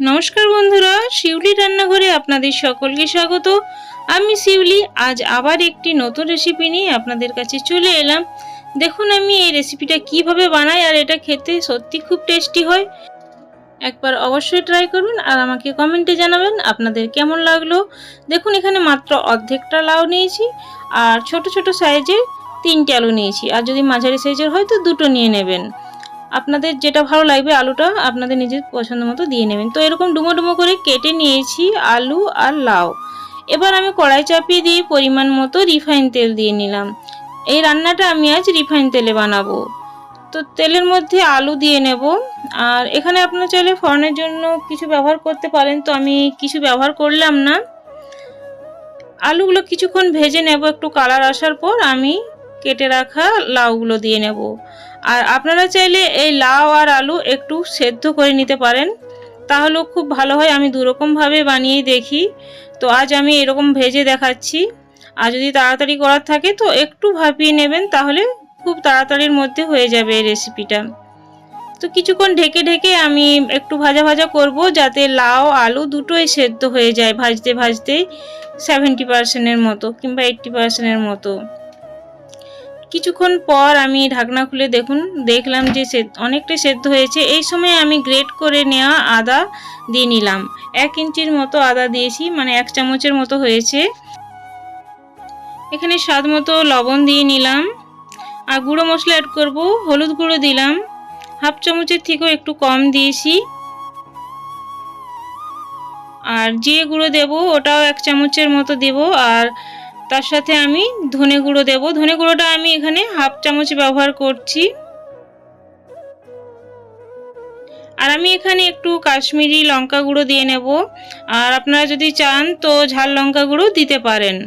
নমস্কার বন্ধুরা, শিউলি রান্নাঘরে আপনাদের সকলকে স্বাগত। আমি শিউলি, আজ আবার একটি নতুন রেসিপি নিয়ে আপনাদের কাছে চলে এলাম। দেখুন আমি এই রেসিপিটা কীভাবে বানাই আর এটা খেতে সত্যি খুব টেস্টি হয়। একবার অবশ্যই ট্রাই করুন আর আমাকে কমেন্টে জানাবেন আপনাদের কেমন লাগল। দেখুন এখানে মাত্র অর্ধেকটা লাউ নিয়েছি আর ছোট ছোট সাইজের তিনটে আলু নিয়েছি। আর যদি মাঝারি সাইজের হয় তো দুটো নিয়ে নেবেন। আপনাদের যেটা ভালো লাগবে আলুটা আপনাদের নিজের পছন্দ মতো দিয়ে নেবেন। তো এরকম ডুমো ডুমো করে কেটে নিয়েছি আলু আর লাউ। এবার আমি কড়াই চাপিয়ে দিয়ে পরিমাণ মতো রিফাইন তেল দিয়ে নিলাম। এই রান্নাটা আমি আজ রিফাইন তেলে বানাবো। তো তেলের মধ্যে আলু দিয়ে নেব। আর এখানে আপনারা চাইলে ফড়নের জন্য কিছু ব্যবহার করতে পারেন, তো আমি কিছু ব্যবহার করলাম না। আলুগুলো কিছুক্ষণ ভেজে নেব একটু কালার আসার পর আমি কেটে রাখা লাউগুলো দিয়ে নেব। আর আপনারা চাইলে এই লাউ আর আলু একটু সেদ্ধ করে নিতে পারেন। তাহলেও খুব ভালো হয়। আমি দুরকমভাবে বানিয়ে দেখি। তো আজ আমি এরকম ভেজে দেখাচ্ছি। আর যদি তাড়াতাড়ি করার থাকে তো একটু ভাপিয়ে নেবেন, তাহলে খুব তাড়াতাড়ির মধ্যে হয়ে যাবে এই রেসিপিটা। তো কিছুক্ষণ ঢেকে ঢেকে আমি একটু ভাজা ভাজা করব যাতে লাউ, আলু দুটোই সেদ্ধ হয়ে যায় ভাজতে ভাজতেই সেভেন্টি পার্সেন্টের মতো কিংবা এইট্টি পার্সেন্টের মতো। কিছুক্ষণ পর আমি ঢাকনা খুলে দেখুন, দেখলাম যে অনেকটা সেদ্ধ হয়েছে। এই সময় আমি গ্রেট করে নেওয়া আদা দিয়ে নিলাম। এক ইঞ্চির মতো আদা দিয়েছি মানে এক চামচের মতো হয়েছে। এখানে স্বাদ মতো লবণ দিয়ে নিলাম। আর গুঁড়ো মশলা অ্যাড করব, হলুদ গুঁড়ো দিলাম। হাফ চামচের থেকেও একটু কম দিয়েছি। আর জিরে গুঁড়ো দেব ওটাও এক চামচের মতো দেব। আর তার সাথে আমি ধনে গুঁড়ো দেবো। ধনে গুঁড়োটা আমি এখানে হাফ চামচ ব্যবহার করছি। আর আমি এখানে একটু কাশ্মীরি লঙ্কা গুঁড়ো দিয়ে নেব। আর আপনারা যদি চান তো ঝাল লঙ্কা গুঁড়ো দিতে পারেন।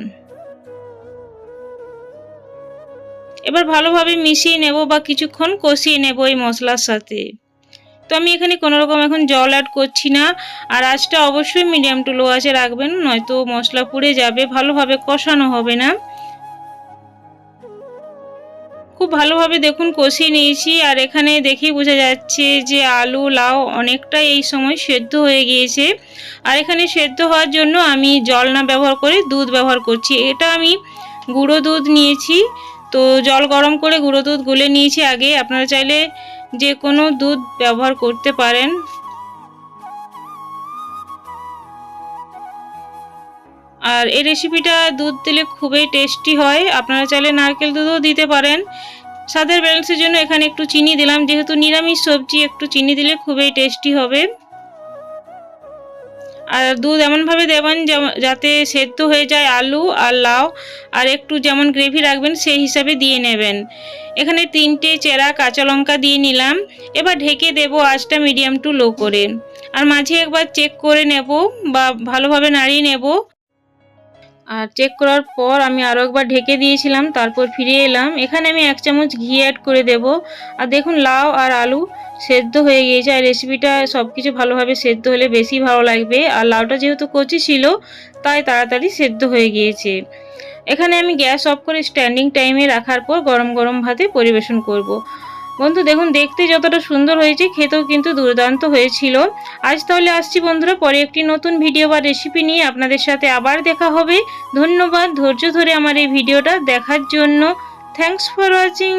এবার ভালোভাবে মিশিয়ে নেব বা কিছুক্ষণ কষিয়ে নেব এই মশলার সাথে। তো আমি এখানে কোনো রকম এখন জল অ্যাড করছি না। আর আঁচটা অবশ্যই মিডিয়াম টু লো আছে রাখবেন, নয়তো মশলা পুড়ে যাবে, ভালোভাবে কষানো হবে না। খুব ভালোভাবে দেখুন কষিয়ে নিয়েছি, আর এখানে দেখেই বোঝা যাচ্ছে যে আলু, লাউ অনেকটাই এই সময় সেদ্ধ হয়ে গিয়েছে। আর এখানে সেদ্ধ হওয়ার জন্য আমি জল না ব্যবহার করে দুধ ব্যবহার করছি। এটা আমি গুঁড়ো দুধ নিয়েছি। তো জল গরম করে গুঁড়ো দুধ গুলে নিয়েছি আগে। আপনারা চাইলে যে কোনো দুধ ব্যবহার করতে পারেন। আর এই রেসিপিটা দুধ দিলে খুবই টেস্টি হয়। আপনারা চাইলে নারকেল দুধও দিতে পারেন। স্বাদের ব্যালেন্সের জন্য এখানে একটু চিনি দিলাম। যেহেতু নিরামিষ সবজি, একটু চিনি দিলে খুবই টেস্টি হবে। আর দুধ এমনভাবে দেবেন যাতে সেদ্ধ হয়ে যায় আলু আর লাউ, আর একটু যেমন গ্রেভি রাখবেন সেই হিসাবে দিয়ে নেবেন। এখানে তিনটে চেরা কাঁচা লঙ্কা দিয়ে নিলাম। এবার ঢেকে দেব আঁচটা মিডিয়াম টু লো করে। আর মাঝে একবার চেক করে নেব বা ভালোভাবে নাড়িয়ে নেব। আর চেক করার পর আমি আরও একবার ঢেকে দিয়েছিলাম, তারপর ফিরে এলাম। এখানে আমি এক চামচ ঘি অ্যাড করে দেব। আর দেখুন লাউ আর আলু সেদ্ধ হয়ে গিয়েছে আর রেসিপিটা সব কিছু ভালোভাবে সেদ্ধ হলে বেশি ভালো লাগবে। আর লাউটা যেহেতু কচি ছিল, তাই তাড়াতাড়ি সেদ্ধ হয়ে গিয়েছে। এখানে আমি গ্যাস অফ করে স্ট্যান্ডিং টাইমে রাখার পর গরম গরম ভাতে পরিবেশন করব। বন্ধু, দেখুন, দেখতে যতটা সুন্দর হয়েছে, খেতেও কিন্তু দুর্দান্ত হয়েছিল। আজ তাহলে আসছি বন্ধুরা, পরে একটি নতুন ভিডিও বা রেসিপি নিয়ে আপনাদের সাথে আবার দেখা হবে। ধন্যবাদ, ধৈর্য ধরে আমার এই ভিডিওটা দেখার জন্য। Thanks for watching